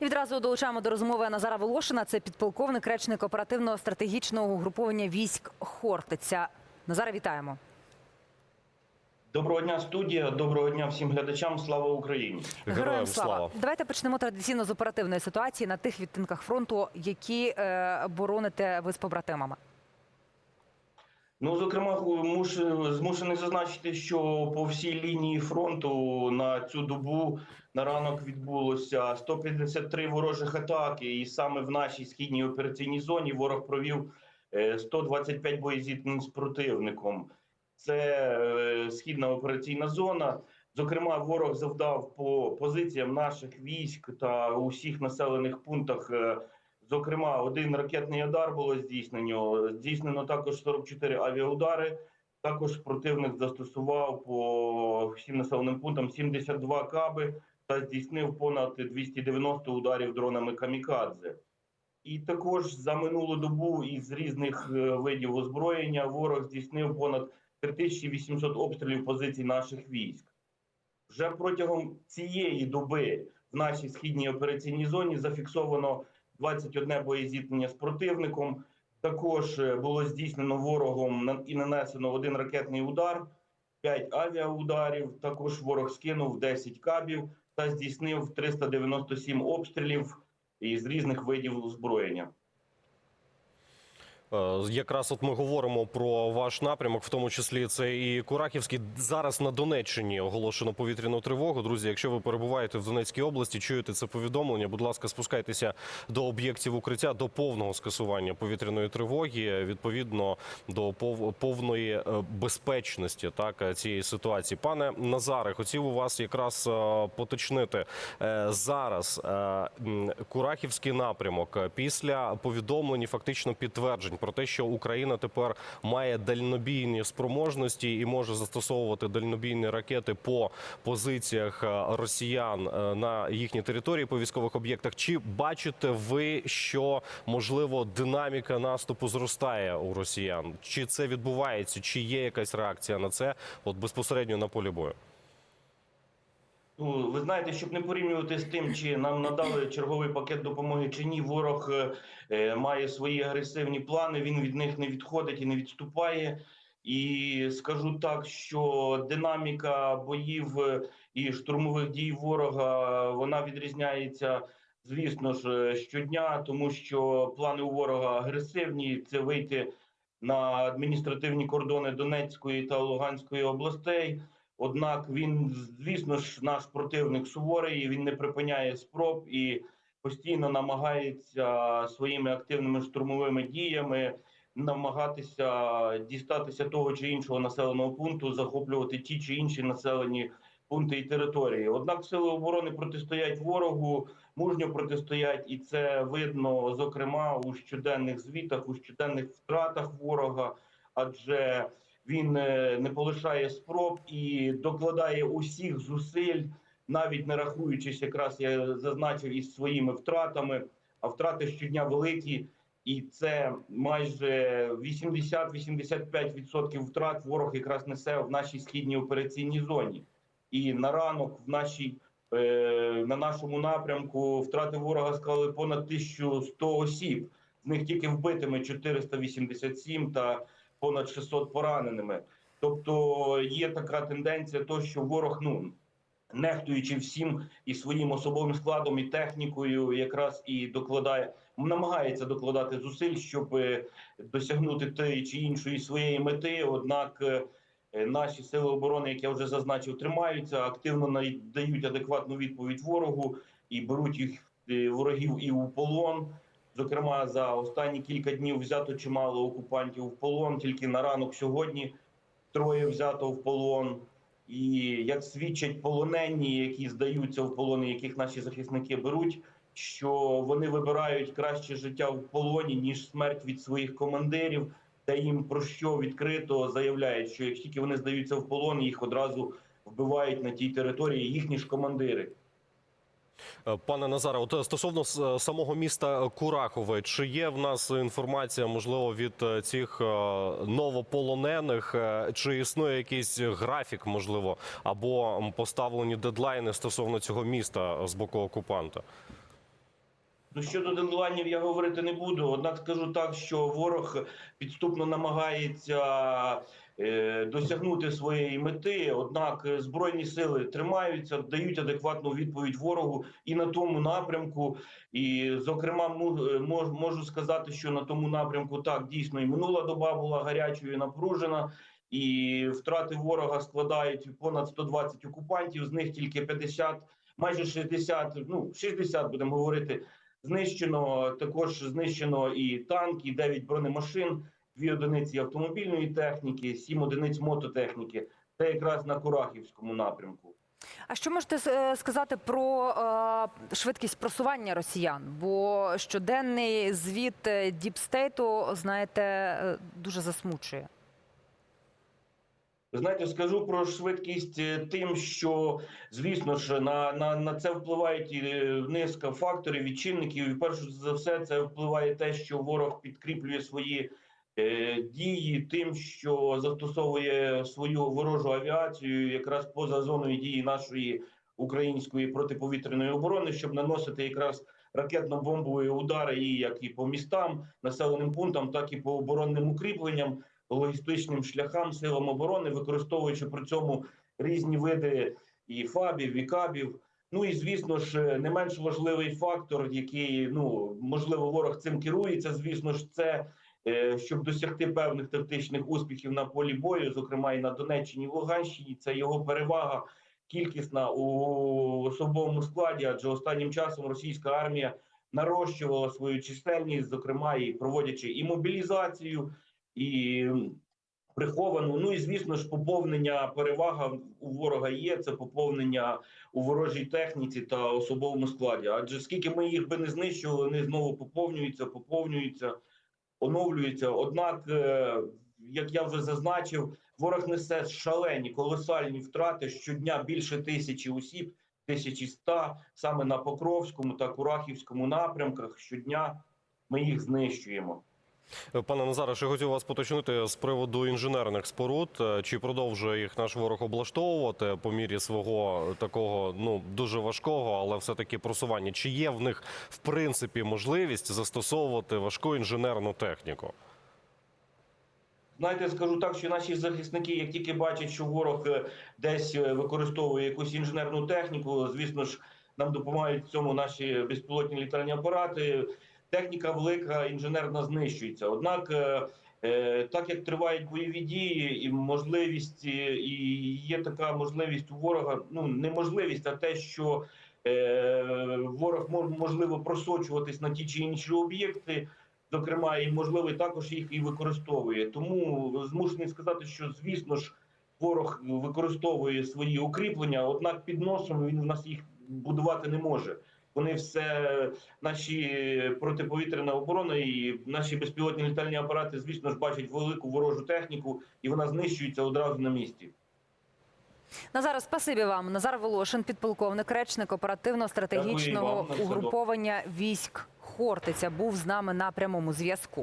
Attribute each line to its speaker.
Speaker 1: І відразу долучаємо до розмови Назара Волошина. Це підполковник, речник оперативного стратегічного угруповання військ Хортиця. Назара, вітаємо.
Speaker 2: Доброго дня, студія. Доброго дня всім глядачам. Слава Україні!
Speaker 3: Героям слава.
Speaker 1: Давайте почнемо традиційно з оперативної ситуації на тих відтинках фронту, які е, бороните ви з побратимами.
Speaker 2: Ну, зокрема, муш- змушений зазначити, що по всій лінії фронту на цю добу на ранок відбулося 153 ворожих атаки, і саме в нашій східній операційній зоні ворог провів е, 125 боєзіткнень з противником. Це е, східна операційна зона. Зокрема, ворог завдав по позиціям наших військ та усіх населених пунктах. е, Зокрема, один ракетний удар було здійснено. Здійснено також 44 авіаудари. Також противник застосував по всім населеним пунктам 72 каби та здійснив понад 290 ударів дронами камікадзе. І також за минулу добу із різних е, видів озброєння ворог здійснив понад 3800 обстрілів позицій наших військ. Вже протягом цієї доби в нашій східній операційній зоні зафіксовано 21 боєзіткнення з противником. Також е, було здійснено ворогом і нанесено один ракетний удар, 5 авіаударів. Також ворог скинув 10 кабів та здійснив 397 обстрілів із різних видів озброєння.
Speaker 3: Е, Якраз от ми говоримо про ваш напрямок, в тому числі це і Курахівський. Зараз на Донеччині оголошено повітряну тривогу. Друзі, якщо ви перебуваєте в Донецькій області, чуєте це повідомлення. Будь ласка, спускайтеся до об'єктів укриття до повного скасування повітряної тривоги, відповідно до повної е, безпечності так е, цієї ситуації. Пане Назаре, хотів у вас якраз поточнити зараз. Курахівський напрямок після повідомлень, фактично підтверджень про те, що Україна тепер має дальнобійні спроможності і може застосовувати дальнобійні ракети по позиціях е, росіян е, на їхній території по військових об'єктах. Чи бачите ви, що можливо динаміка наступу зростає у росіян? Чи це відбувається? Чи є якась реакція на це? От безпосередньо на полі бою?
Speaker 2: Ну, ви знаєте, щоб не порівнювати з тим, чи нам надали черговий пакет допомоги чи ні, ворог е, е, має свої агресивні плани. Він від них не відходить і не відступає. І скажу так, що динаміка боїв е, і штурмових дій ворога вона відрізняється, звісно ж, щодня, тому що плани у ворога агресивні. Це вийти на адміністративні кордони Донецької та Луганської областей. Однак він, звісно ж, наш противник суворий. Він не припиняє спроб і постійно намагається своїми активними штурмовими діями намагатися дістатися того чи іншого населеного пункту, захоплювати ті чи інші населені пункти і території. Однак сили оборони протистоять ворогу, мужньо протистоять, і це видно зокрема у щоденних звітах, у щоденних втратах ворога, адже він е, не полишає спроб і докладає усіх зусиль, навіть не рахуючись, якраз я зазначив із своїми втратами. А втрати щодня великі, і це майже 80-85% втрат ворог якраз несе в нашій східній операційній зоні. І на ранок в нашій е, на нашому напрямку втрати ворога склали понад 1100 осіб. З них тільки вбитими 487 та понад 600 пораненими. Тобто є така тенденція, то що ворог ну нехтуючи всім і своїм особовим складом і технікою, якраз і докладає, намагається докладати зусиль, щоб е, досягнути тієї чи іншої своєї мети. Однак е, наші сили оборони, як я вже зазначив, тримаються, активно надають адекватну відповідь ворогу і беруть їх е, ворогів і у полон. Зокрема, за останні кілька днів взято чимало окупантів в полон. Тільки на ранок сьогодні троє взято в полон. І як свідчать полонені, які здаються в полон, яких наші захисники беруть, що вони вибирають краще життя в полоні ніж смерть від своїх командирів, та їм про що відкрито заявляють, що як тільки вони здаються в полон, їх одразу вбивають на тій території їхні ж командири.
Speaker 3: Е, Пане Назаре, от е, стосовно е, самого міста Курахове, чи є в нас інформація, можливо, від цих новополонених, чи існує якийсь графік, можливо, або поставлені дедлайни стосовно цього міста з боку окупанта?
Speaker 2: Ну щодо дедлайнів я говорити не буду. Однак скажу так, що ворог підступно намагається е, досягнути своєї мети. Однак збройні сили тримаються, дають адекватну відповідь ворогу і на тому напрямку. І, зокрема, е, мож- можу сказати, що на тому напрямку так дійсно і минула доба була гарячою, напружена. І втрати ворога складають понад 120 окупантів. З них тільки 50, майже 60, ну 60, будемо говорити, знищено. Також знищено і танк, і 9 бронемашин, 2 одиниці автомобільної техніки, 7 одиниць мототехніки. Це якраз на Курахівському напрямку.
Speaker 1: А що можете е, сказати про е, швидкість просування росіян? Бо щоденний звіт е, Діпстейту, знаєте, дуже засмучує.
Speaker 2: Знаєте, скажу про швидкість е, тим, що звісно ж на, на, на це впливають е, низка факторів і чинників. І перш за все, це впливає те, що ворог підкріплює свої е, дії тим, що застосовує свою ворожу авіацію якраз поза зоною дії нашої української протиповітряної оборони, щоб наносити якраз ракетно-бомбові удари і як і по містам, населеним пунктам, так і по оборонним укріпленням логістичним шляхам силам оборони, використовуючи при цьому різні види і фабів, і кабів. Ну і звісно ж, не менш важливий фактор, який ну можливо ворог цим керується. Звісно ж, це е, щоб досягти певних тактичних успіхів на полі бою, зокрема і на Донеччині, і Луганщині. Це його перевага кількісна у особовому складі, адже останнім часом російська армія нарощувала свою чисельність, зокрема і проводячи і мобілізацію і приховану. Ну і звісно ж, поповнення перевага у ворога є. Це поповнення у ворожій техніці та особовому складі. Адже скільки ми їх би не знищували, вони знову поповнюються, поповнюються, оновлюються. Однак, е, як я вже зазначив, ворог несе шалені колосальні втрати щодня більше тисячі осіб, 1100 саме на Покровському та Курахівському напрямках. Щодня ми їх знищуємо.
Speaker 3: Пане Назаре, ще хотів вас поточнити з приводу інженерних споруд. Е, Чи продовжує їх наш ворог облаштовувати по мірі свого такого ну дуже важкого, але все-таки просування? Чи є в них в принципі можливість застосовувати важку інженерну техніку?
Speaker 2: Знаєте, скажу так, що наші захисники, як тільки бачать, що ворог е, десь е, використовує якусь інженерну техніку, звісно ж, нам допомагають в цьому наші безпілотні літальні апарати. Техніка велика інженерна знищується. Однак, е, е, так як тривають бойові дії, і можливість, е, і є така можливість у ворога, ну не можливість, а те, що е, ворог можливо просочуватись на ті чи інші об'єкти зокрема, і можливо також їх і використовує. Тому змушений сказати, що звісно ж ворог використовує свої укріплення однак під носом він в нас їх будувати не може. Вони все наші протиповітряна оборона і наші безпілотні літальні апарати, звісно ж, бачать велику ворожу техніку, і вона знищується одразу на місці.
Speaker 1: Назар, спасибі вам. Назар Волошин, підполковник, речник оперативно-стратегічного угруповання військ Хортиця, був з нами на прямому зв'язку.